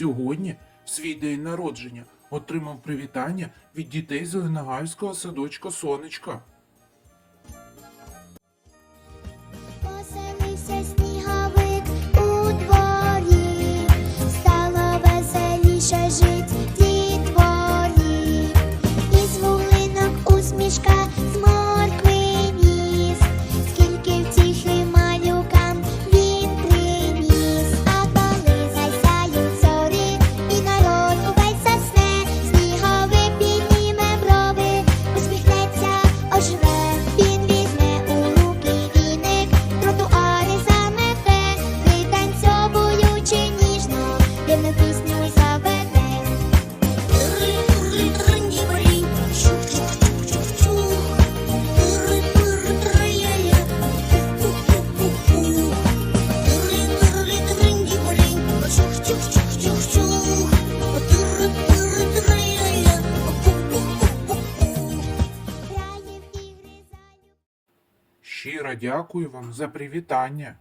Сьогодні, в свій день народження, отримав привітання від дітей з Ленагайського садочка Сонечка. Щиро дякую вам за привітання.